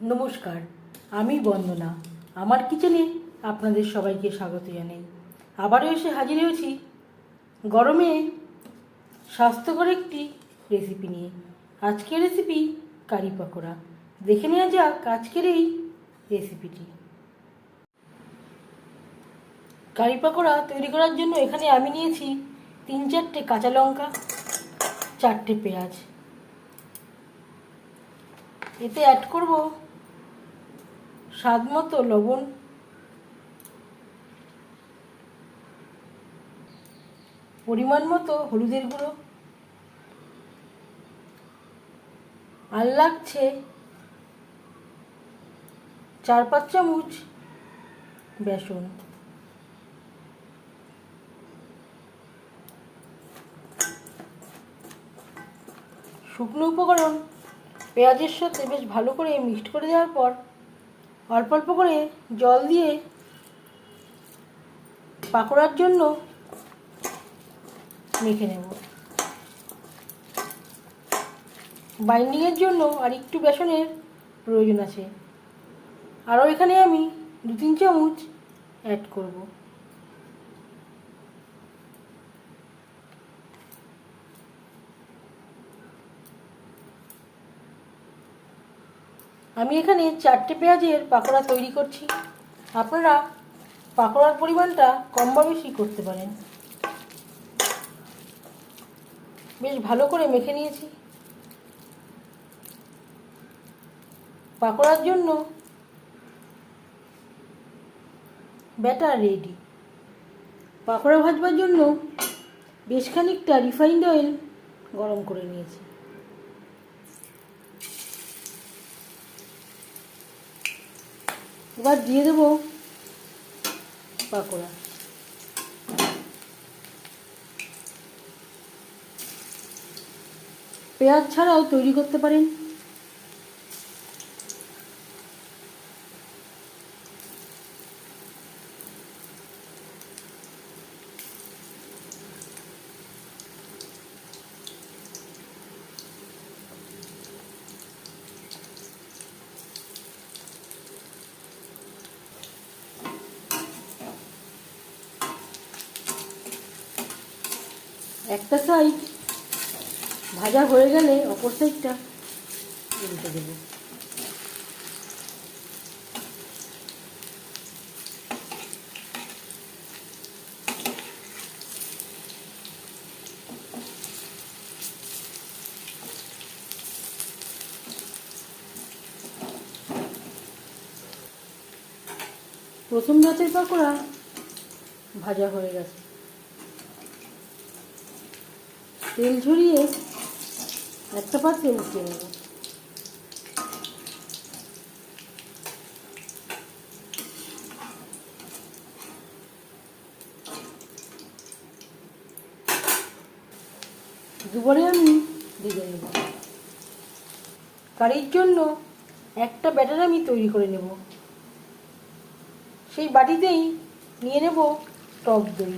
নমস্কার, আমি বন্দনা। আমার কিচেনে আপনাদের সবাইকে স্বাগত জানাই। আবারও এসে হাজির হয়েছি গরমে স্বাস্থ্যকর একটি রেসিপি নিয়ে। আজকের রেসিপি কারি পাকোড়া। দেখে নেওয়া যাক আজকের এই রেসিপিটি কারি পাকোড়া তৈরি করার জন্য এখানে আমি নিয়েছি তিন চারটে কাঁচা লঙ্কা, চারটে পেঁয়াজ। এতে অ্যাড করব স্বাদ মতো লবণ। পরিমাণ মতো হলুদের গুঁড়ো। আর লাগছে চার পাঁচ চামচ বেসন। শুকনো উপকরণ পেঁয়াজের সাথে বেশ ভালো করে মিক্সড করে দেওয়ার পর অল্প অল্প করে জল দিয়ে পাকোড়ার জন্য মেখে নেব। বাইন্ডিংয়ের জন্য আর একটু বেসনের প্রয়োজন আছে। আরও এখানে আমি দু তিন চামচ অ্যাড করব। আমি এখানে চারটে পেঁয়াজের পাকোড়া তৈরি করছি। আপনারা পাকোড়ার পরিমাণটা কম বা বেশি করতে পারেন। বেশ ভালো করে মেখে নিয়েছি। পাকোড়ার জন্য ব্যাটার রেডি। পাকোড়া ভাজবার জন্য বেশ খানিকটা রিফাইন্ড অয়েল গরম করে নিয়েছি। এবার দিয়ে দেবো পাকোড়া। পেঁয়াজ ছাড়াও তৈরি করতে পারেন। একটা সাইড ভাজা হয়ে গেলে অপর সাইডটা উল্টে দেবো। প্রথম জাতের পাকোড়া ভাজা হয়ে গেছে। তেল ঝরিয়ে একটা পাত্রে উঠিয়ে নেব। দুবারে আমি ভেজে নেব। কারির জন্য একটা ব্যাটার আমি তৈরি করে নেব। সেই বাটিতেই নিয়ে নেব টক দই।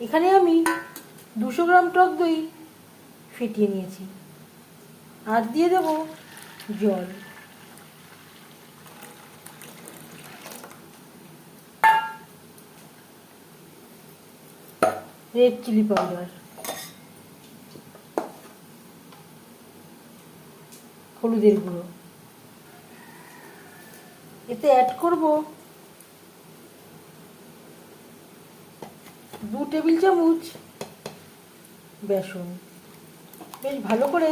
এখানে আমি দুশো গ্রাম টক দই ফেটিয়ে নিয়েছি। আর দিয়ে দেব জল। রেড চিলি পাউডার হলুদের গুঁড়ো। এতে অ্যাড করব দু টেবিল চামচ বেসন। বেশ ভালো করে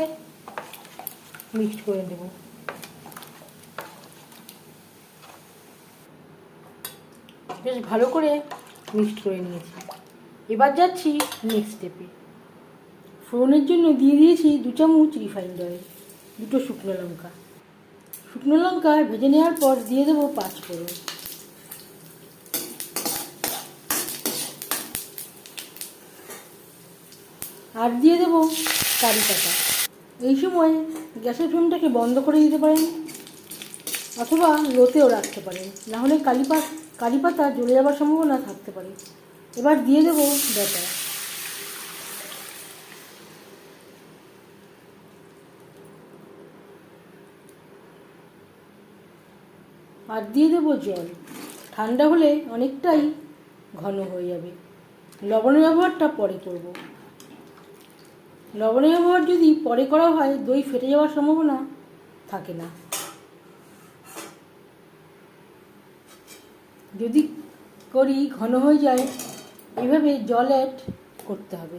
মিক্সড করে দেব বেশ ভালো করে মিক্সড করে নিয়েছি। এবার যাচ্ছি নেক্সট স্টেপে ফোড়নের জন্য দিয়ে দিয়েছি দু চামচ রিফাইন্ড অয়েল দুটো শুকনো লঙ্কা। শুকনো লঙ্কা ভেজে নেওয়ার পর দিয়ে দেবো পাঁচ ফোড়ন। আর দিয়ে দেবো কারি পাতা। এই সময় গ্যাসের ফ্লেমটাকে বন্ধ করে দিতে পারেন অথবা লোতেও রাখতে পারেন। নাহলে কালি পা কারি পাতা জ্বলে যাওয়ার সম্ভাবনা থাকতে পারে। এবার দিয়ে দেবো ব্যাটার। আর দিয়ে দেবো জল। ঠান্ডা হলে অনেকটাই ঘন হয়ে যাবে। লবণের ব্যবহারটা পরে করব। লবণের ব্যবহার যদি পরে করা হয়, দই ফেটে যাওয়ার সম্ভাবনা থাকে না। যদি করি ঘন হয়ে যায়, এভাবে জল অ্যাড করতে হবে।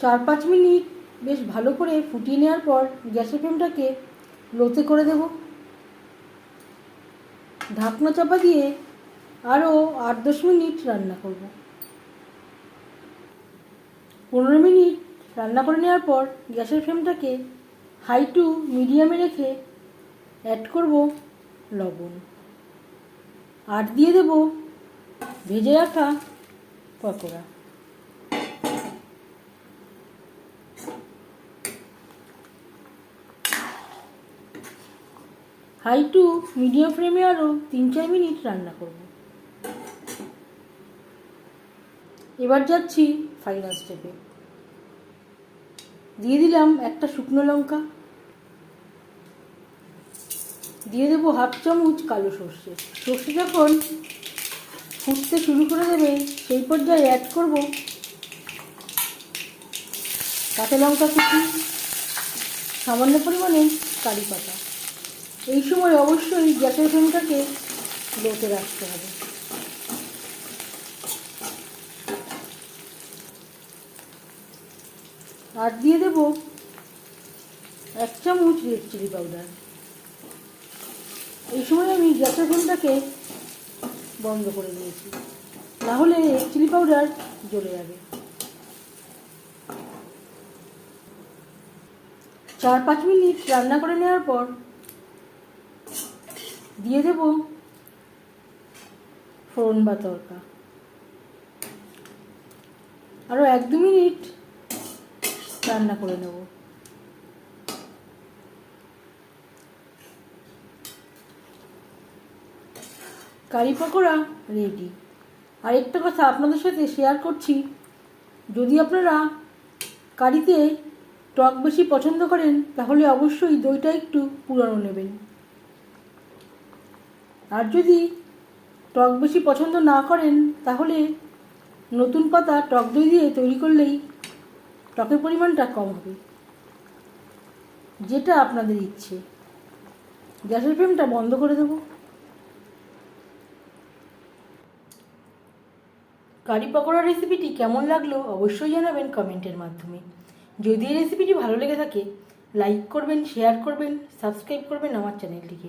চার পাঁচ মিনিট বেশ ভালো করে ফুটিয়ে নেওয়ার পর গ্যাসের ফ্লেমটাকে লোতে করে দেব। ঢাকনা চাপা দিয়ে আরও আট দশ মিনিট রান্না করব। পনেরো মিনিট রান্না করে নেওয়ার পর গ্যাসের ফ্লেমটাকে হাই টু মিডিয়ামে রেখে অ্যাড করব লবণ। আট দিয়ে দেব ভেজে রাখা পকোড়া। হাই টু, মিডিয়াম ফ্লেমে আরও তিন চার মিনিট রান্না করব। এবার যাচ্ছি ফাইনাল স্টেপে দিয়ে দিলাম একটা শুকনো লঙ্কা। দিয়ে দেবো হাফ চামচ কালো সর্ষে। সর্ষে যখন ফুটতে শুরু করে দেবে, সেই পর্যায়ে অ্যাড করব কাঁচা লঙ্কা কুচি, সামান্য পরিমাণে কারি পাতা। এই সময় অবশ্যই গ্যাসের ফ্লেমটাকে লোতে রাখতে হবে। আর দিয়ে দেব এক চামচ রেড চিলি পাউডার এই সময় আমি গ্যাসের ফ্লেমটাকে বন্ধ করে দিয়েছি। না হলে রেড চিলি পাউডার জ্বলে যাবে। চার পাঁচ মিনিট রান্না করে নেওয়ার পর দিয়ে দেব? ফোড়ন বা তরকা। আরও এক দু মিনিট রান্না করে নেব। কারি পকোড়া রেডি আর একটা কথা আপনাদের সাথে শেয়ার করছি। যদি আপনারা কারিতে টক বেশি পছন্দ করেন, তাহলে অবশ্যই দইটা একটু পুরানো নেবেন। আর যদি টক বেশি পছন্দ না করেন, তাহলে নতুন পাতা টক দই দিয়ে তৈরি করলেই টকের পরিমাণটা কম হবে। যেটা আপনাদের ইচ্ছে। গ্যাসের ফ্লেমটা বন্ধ করে দেব। কারি পকোড়া রেসিপিটি কেমন লাগল অবশ্যই জানাবেন কমেন্টের মাধ্যমে। যদি এই রেসিপিটি ভালো লেগে থাকে, লাইক করবেন, শেয়ার করবেন, সাবস্ক্রাইব করবেন আমার চ্যানেলটিকে।